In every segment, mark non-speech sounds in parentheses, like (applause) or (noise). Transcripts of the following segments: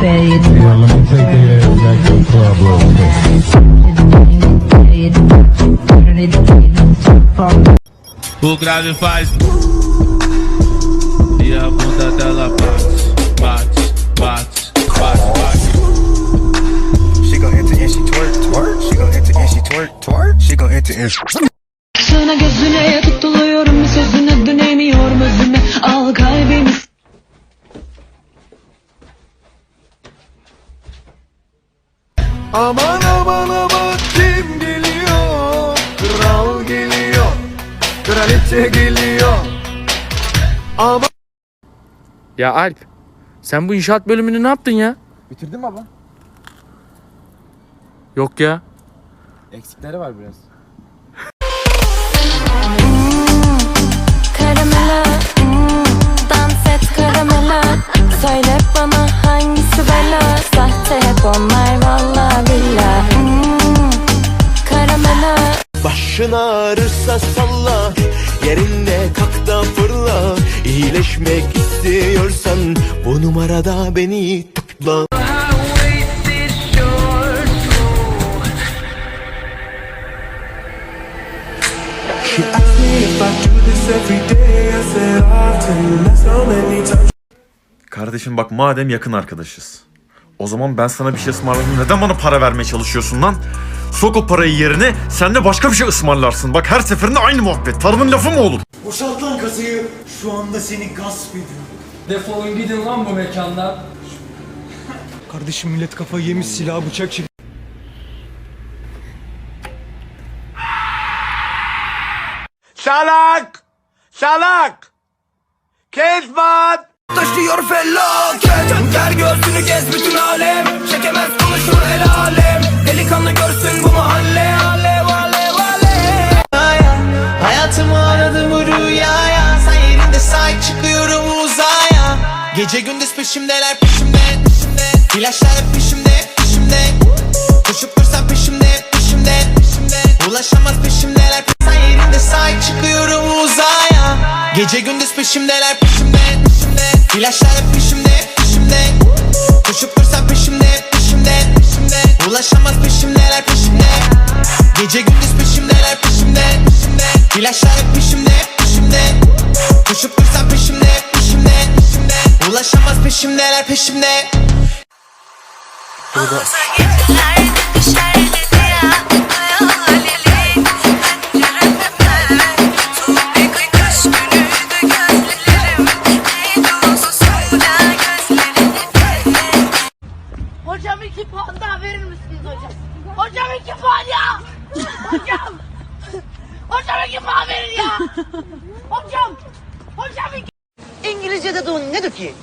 fade. Yeah, let me take the ass back to the club real quick. O grave faz e a bunda dela bate, bate, bate, bate, bate. She gon' enter and she twerk, twerk. She gon' enter and she twerk, twerk. She gon' enter and Sana Aman aman aman kim geliyor? Kral geliyor. Kraliçe geliyor. Aman Ya Alp, sen bu inşaat bölümünü ne yaptın ya? Bitirdin mi baba? Yok ya. Eksikleri var biraz. Karamela Dans et karamela Söyle bana hangisi bela Sahte hep onlar Başın ağrırsa salla Yerinde kalk da fırla İyileşmek istiyorsan Bu numarada beni times Kardeşim bak madem yakın arkadaşız. O zaman ben sana bir şey ısmarladım. Neden bana para vermeye çalışıyorsun lan? Sok o parayı yerine sen de başka bir şey ısmarlarsın. Bak her seferinde aynı muhabbet. Tarımın lafı mı olur? Boşalt lan kasayı Şu anda seni gasp ediyorum Defolun gidin lan bu mekandan. Kardeşim millet kafayı yemiş silah bıçak çek. Salak! Salak! Kezban! Taşıyor felaket Ver göğsünü gez bütün alem Çekemez konuşur el alem Delikanlı görsün bu mahalle. Alev alev alev. Hayatımı aradım rüyaya. Sen yerinde sahip çıkıyorum uzaya. Gece gündüz peşimdeler peşimde peşimde. İlaçlar hep peşimde peşimde. Koşup dursam peşimde peşimde peşimde. Ulaşamaz peşimdeler. Sen yerinde sahip çıkıyorum uzaya. Gece gündüz peşimdeler peşimde peşimde. İlaçlar hep peşimde Koşup dursam peşimde peşimde peşimde Ulaşamaz peşimdeler peşimde Hocam iki puan daha verir misiniz hocam? Hocam iki puan ya! Hocam! Hocam iki puan verin ya! Hocam! Hocam. İngilizce'de de nedir ki?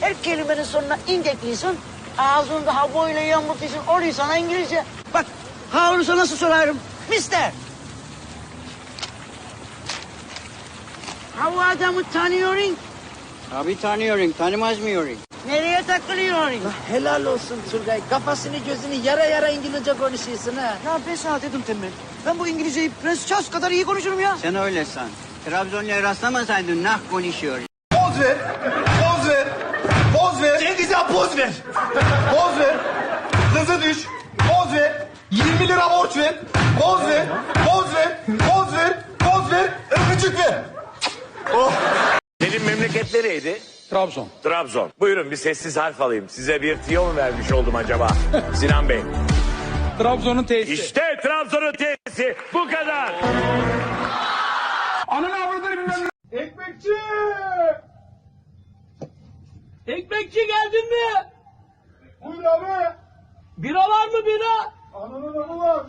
Her kelimenin sonuna ing ekliyorsun. Ağzında ha böyle yamultuyorsun. Oluyor sana İngilizce. Bak ha olursa nasıl sorarım? Mister! Ha bu adamı tanıyorsun. Abi tanıyorum, tanımaz mıyorum? Nereye takılıyorsun? helal olsun Turgay. Kafasını gözünü yara yara İngilizce konuşuyorsun ha. Ya ben sana dedim Temel. Ben bu İngilizceyi Prens Charles kadar iyi konuşurum ya. Sen öyle san. Trabzonlu'ya rastlamasaydın nah konuşuyor. Poz ver. Poz ver. Poz ver. Cengiz ya poz ver. Poz ver. Hızı düş. Poz ver. 20 lira borç ver. Poz ver. Poz ver. Poz ver. Poz ver. Öpücük ver. Senin memleket nereydi? Trabzon. Trabzon. Buyurun bir sessiz harf alayım. Size bir tiyo mu vermiş oldum acaba? (laughs) Sinan Bey. Trabzon'un tesisi. İşte Trabzon'un tesisi. Bu kadar. Ekmekçi. Ekmekçi geldin mi? Buyur abi. Bira var mı bira? Ananın anı var.